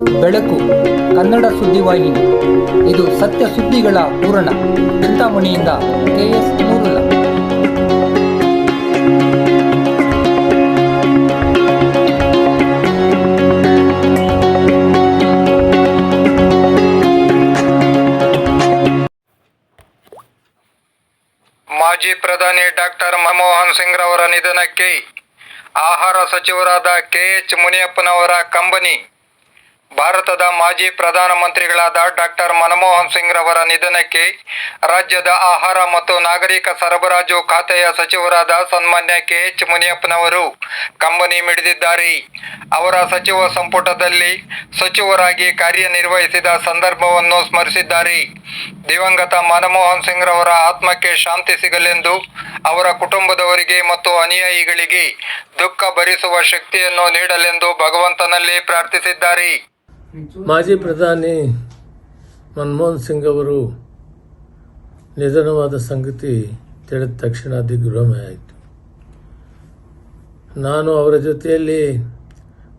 ಬೆಳಕು, ಕನ್ನಡ ಸುದ್ದಿವಾಹಿನಿ ಇದು ಸತ್ಯ ಸುದ್ದಿಗಳ ಪೂರಣ ಚಿಂತಾಮಣಿಯಿಂದ ಕೆಎಸ್ ನೂರುಲ್ಲ ಮಾಜಿ ಪ್ರಧಾನಿ ಡಾಕ್ಟರ್ ಮನಮೋಹನ್ ಸಿಂಗ್ ರವರ ನಿಧನಕ್ಕೆ ಆಹಾರ ಸಚಿವರಾದ ಕೆಎಚ್ ಮುನಿಯಪ್ಪನವರ ಕಂಬನಿ. ಭಾರತದ ಮಾಜಿ ಪ್ರಧಾನಮಂತ್ರಿಗಳಾದ ಡಾಕ್ಟರ್ ಮನಮೋಹನ್ ಸಿಂಗ್ ರವರ ನಿಧನಕ್ಕೆ ರಾಜ್ಯದ ಆಹಾರ ಮತ್ತು ನಾಗರಿಕ ಸರಬರಾಜು ಖಾತೆಯ ಸಚಿವರಾದ ಸನ್ಮಾನ್ಯ ಕೆಎಚ್ ಮುನಿಯಪ್ಪನವರು ಕಂಬನಿ ಮಿಡಿದಿದ್ದಾರೆ. ಅವರ ಸಚಿವ ಸಂಪುಟದಲ್ಲಿ ಸಚಿವರಾಗಿ ಕಾರ್ಯನಿರ್ವಹಿಸಿದ ಸಂದರ್ಭವನ್ನು ಸ್ಮರಿಸಿದ್ದಾರೆ. ದಿವಂಗತ ಮನಮೋಹನ್ ಸಿಂಗ್ ರವರ ಆತ್ಮಕ್ಕೆ ಶಾಂತಿ ಸಿಗಲೆಂದು ಅವರ ಕುಟುಂಬದವರಿಗೆ ಮತ್ತು ಅನುಯಾಯಿಗಳಿಗೆ ದುಃಖ ಭರಿಸುವ ಶಕ್ತಿಯನ್ನು ನೀಡಲೆಂದು ಭಗವಂತನಲ್ಲಿ ಪ್ರಾರ್ಥಿಸಿದ್ದಾರೆ. ಮಾಜಿ ಪ್ರಧಾನಿ ಮನಮೋಹನ್ ಸಿಂಗ್ ಅವರು ನಿಧನವಾದ ಸಂಗತಿ ತಿಳಿದ ತಕ್ಷಣ ದಿಗ್ಭ್ರಮೆ ಆಯಿತು. ನಾನು ಅವರ ಜೊತೆಯಲ್ಲಿ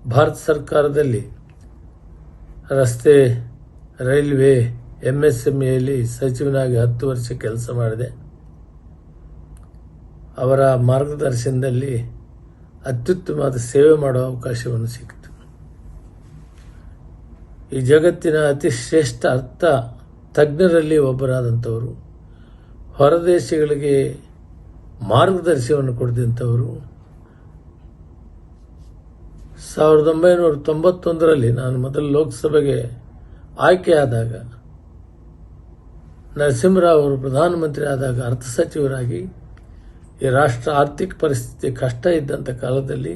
ಭಾರತ ಸರ್ಕಾರದಲ್ಲಿ ರಸ್ತೆ, ರೈಲ್ವೆ ಎಂ ಎಸ್ ಎಂ ಎಲ್ಲಿ ಸಚಿವನಾಗಿ ಹತ್ತು ವರ್ಷ ಕೆಲಸ ಮಾಡಿದೆ. ಅವರ ಮಾರ್ಗದರ್ಶನದಲ್ಲಿ ಅತ್ಯುತ್ತಮವಾದ ಸೇವೆ ಮಾಡುವ ಅವಕಾಶವನ್ನು ಸಿಕ್ಕಿತು ಈ ಜಗತ್ತಿನ ಅತಿ ಶ್ರೇಷ್ಠ ಅರ್ಥ ತಜ್ಞರಲ್ಲಿ ಒಬ್ಬರಾದಂಥವರು, ಹೊರದೇಶಗಳಿಗೆ ಮಾರ್ಗದರ್ಶನವನ್ನು ಕೊಡಿದಂಥವರು ಸಾವಿರದ ಒಂಬೈನೂರ ತೊಂಬತ್ತೊಂದರಲ್ಲಿ ನಾನು ಮೊದಲು ಲೋಕಸಭೆಗೆ ಆಯ್ಕೆಯಾದಾಗ ನರಸಿಂಹರಾವ್ ಅವರು ಪ್ರಧಾನಮಂತ್ರಿ ಆದಾಗ ಅರ್ಥ ಸಚಿವರಾಗಿ, ಈ ರಾಷ್ಟ್ರ ಆರ್ಥಿಕ ಪರಿಸ್ಥಿತಿ ಕಷ್ಟ ಇದ್ದಂಥ ಕಾಲದಲ್ಲಿ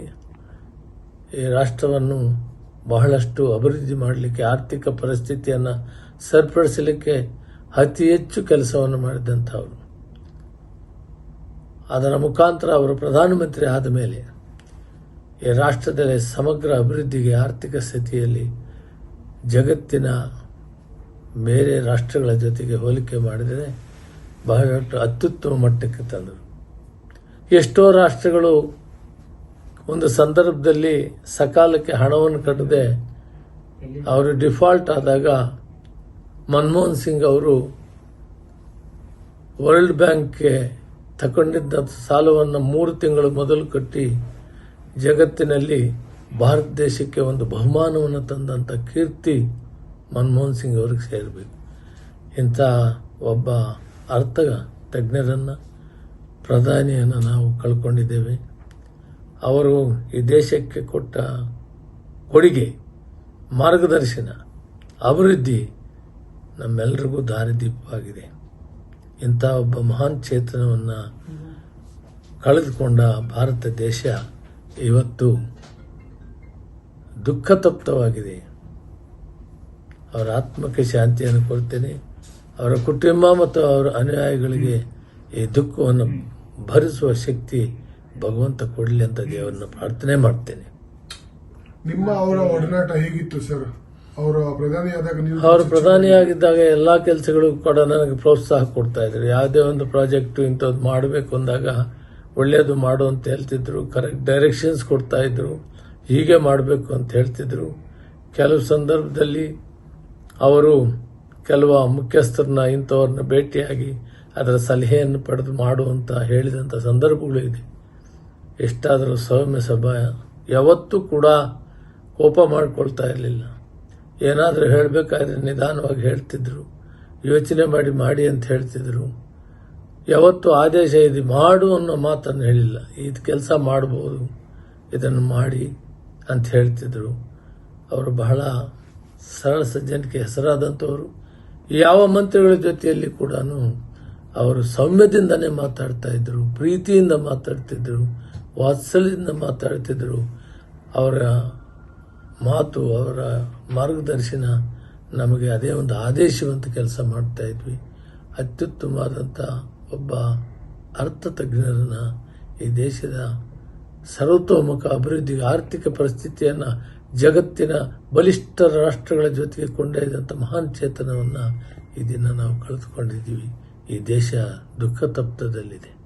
ಈ ರಾಷ್ಟ್ರವನ್ನು ಬಹಳಷ್ಟು ಅಭಿವೃದ್ಧಿ ಮಾಡಲಿಕ್ಕೆ, ಆರ್ಥಿಕ ಪರಿಸ್ಥಿತಿಯನ್ನು ಸರಿಪಡಿಸಲಿಕ್ಕೆ ಅತಿ ಹೆಚ್ಚು ಕೆಲಸವನ್ನು ಮಾಡಿದಂಥವರು. ಅದರ ಮುಖಾಂತರ ಅವರು ಪ್ರಧಾನಮಂತ್ರಿ ಆದ ಮೇಲೆ ಈ ರಾಷ್ಟ್ರದಲ್ಲಿ ಸಮಗ್ರ ಅಭಿವೃದ್ಧಿಗೆ ಆರ್ಥಿಕ ಸ್ಥಿತಿಯಲ್ಲಿ ಜಗತ್ತಿನ ಬೇರೆ ರಾಷ್ಟ್ರಗಳ ಜೊತೆಗೆ ಹೋಲಿಕೆ ಮಾಡಿದರೆ ಬಹಳಷ್ಟು ಅತ್ಯುತ್ತಮ ಮಟ್ಟಕ್ಕೆ ತಂದರು. ಎಷ್ಟೋ ರಾಷ್ಟ್ರಗಳು ಒಂದು ಸಂದರ್ಭದಲ್ಲಿ ಸಕಾಲಕ್ಕೆ ಹಣವನ್ನು ಕಟ್ಟದೆ ಅವರು ಡಿಫಾಲ್ಟ್ ಆದಾಗ ಮನಮೋಹನ್ ಸಿಂಗ್ ಅವರು ವರ್ಲ್ಡ್ ಬ್ಯಾಂಕ್ಗೆ ತಗೊಂಡಿದ್ದ ಸಾಲವನ್ನು ಮೂರು ತಿಂಗಳು ಮೊದಲು ಕಟ್ಟಿ ಜಗತ್ತಿನಲ್ಲಿ ಭಾರತ ದೇಶಕ್ಕೆ ಒಂದು ಬಹುಮಾನವನ್ನು ತಂದಂಥ ಕೀರ್ತಿ ಮನಮೋಹನ್ ಸಿಂಗ್ ಅವ್ರಿಗೆ ಸೇರಬೇಕು. ಇಂಥ ಒಬ್ಬ ಅರ್ಥ ತಜ್ಞರನ್ನು ಪ್ರಧಾನಿಯನ್ನು ನಾವು ಕಳ್ಕೊಂಡಿದ್ದೇವೆ. ಅವರು ಈ ದೇಶಕ್ಕೆ ಕೊಟ್ಟ ಕೊಡುಗೆ, ಮಾರ್ಗದರ್ಶನ, ಅಭಿವೃದ್ಧಿ ನಮ್ಮೆಲ್ಲರಿಗೂ ದಾರಿದೀಪವಾಗಿದೆ. ಇಂಥ ಒಬ್ಬ ಮಹಾನ್ ಚೇತನವನ್ನು ಕಳೆದುಕೊಂಡ ಭಾರತ ದೇಶ ಇವತ್ತು ದುಃಖ ತಪ್ತವಾಗಿದೆ ಅವರ ಆತ್ಮಕ್ಕೆ ಶಾಂತಿಯನ್ನು ಕೊಡ್ತೇನೆ. ಅವರ ಕುಟುಂಬ ಮತ್ತು ಅವರ ಅನುಯಾಯಿಗಳಿಗೆ ಈ ದುಃಖವನ್ನು ಭರಿಸುವ ಶಕ್ತಿ ಭಗವಂತ ಕೊಡಲಿ ಅಂತ ದೇವರನ್ನ ಪ್ರಾರ್ಥನೆ ಮಾಡ್ತೇನೆ. ನಿಮ್ಮ ಅವರ ಒಡನಾಟ ಹೇಗಿತ್ತು ಸರ್? ಅವರು ಪ್ರಧಾನಿಯಾದಾಗ ಅವರು ಪ್ರಧಾನಿಯಾಗಿದ್ದಾಗ ಎಲ್ಲ ಕೆಲಸಗಳು ಕೂಡ ನನಗೆ ಪ್ರೋತ್ಸಾಹ ಕೊಡ್ತಾ ಇದ್ರು. ಯಾವುದೇ ಒಂದು ಪ್ರಾಜೆಕ್ಟ್ ಇಂಥದ್ದು ಮಾಡಬೇಕು ಅಂದಾಗ ಒಳ್ಳೆಯದು ಮಾಡು ಅಂತ ಹೇಳ್ತಿದ್ರು. ಕರೆಕ್ಟ್ ಡೈರೆಕ್ಷನ್ಸ್ ಕೊಡ್ತಾ ಇದ್ರು. ಹೀಗೆ ಮಾಡಬೇಕು ಅಂತ ಹೇಳ್ತಿದ್ರು. ಕೆಲವು ಸಂದರ್ಭದಲ್ಲಿ ಅವರು ಕೆಲವು ಮುಖ್ಯಸ್ಥರನ್ನ ಇಂಥವ್ರನ್ನ ಭೇಟಿಯಾಗಿ ಅದರ ಸಲಹೆಯನ್ನು ಪಡೆದು ಮಾಡುವಂತ ಹೇಳಿದಂಥ ಸಂದರ್ಭಗಳು ಇದೆ. ಎಷ್ಟಾದರೂ ಸೌಮ್ಯ ಸಭಾಯ ಯಾವತ್ತೂ ಕೂಡ ಕೋಪ ಮಾಡಿಕೊಳ್ತಾ ಇರಲಿಲ್ಲ. ಏನಾದರೂ ಹೇಳಬೇಕಾದ್ರೆ ನಿಧಾನವಾಗಿ ಹೇಳ್ತಿದ್ರು. ಯೋಚನೆ ಮಾಡಿ ಮಾಡಿ ಅಂತ ಹೇಳ್ತಿದ್ರು. ಯಾವತ್ತು ಆದೇಶ ಇದೆ, ಮಾಡು ಅನ್ನೋ ಮಾತನ್ನು ಹೇಳಿಲ್ಲ. ಇದು ಕೆಲಸ ಮಾಡಬಹುದು ಇದನ್ನು ಮಾಡಿ ಅಂತ ಹೇಳ್ತಿದ್ರು. ಅವರು ಬಹಳ ಸರಳ ಸಜ್ಜನಿಕೆ ಹೆಸರಾದಂಥವರು. ಯಾವ ಮಂತ್ರಿಗಳ ಜೊತೆಯಲ್ಲಿ ಕೂಡ ಅವರು ಸೌಮ್ಯದಿಂದನೇ ಮಾತಾಡ್ತಾ ಇದ್ರು, ಪ್ರೀತಿಯಿಂದ ಮಾತಾಡ್ತಿದ್ರು. ವಾತ್ಸಲ್ಯದಿಂದ ಮಾತಾಡ್ತಿದ್ರು. ಅವರ ಮಾತು, ಅವರ ಮಾರ್ಗದರ್ಶನ ನಮಗೆ ಅದೇ ಒಂದು ಆದೇಶವಂತ ಕೆಲಸ ಮಾಡ್ತಾ ಇದ್ವಿ. ಅತ್ಯುತ್ತಮವಾದಂಥ ಒಬ್ಬ ಅರ್ಥ ತಜ್ಞರನ್ನ ಈ ದೇಶದ ಸರ್ವತೋಮುಖ ಅಭಿವೃದ್ಧಿಗೆ, ಆರ್ಥಿಕ ಪರಿಸ್ಥಿತಿಯನ್ನು ಜಗತ್ತಿನ ಬಲಿಷ್ಠ ರಾಷ್ಟ್ರಗಳ ಜೊತೆಗೆ ಕೊಂಡೊಯ್ದಂಥ ಮಹಾನ್ ಚೇತನವನ್ನು ಈ ದಿನ ನಾವು ಕಳೆದುಕೊಂಡಿದ್ದೀವಿ. ಈ ದೇಶ ದುಃಖ ತಪ್ತದಲ್ಲಿದೆ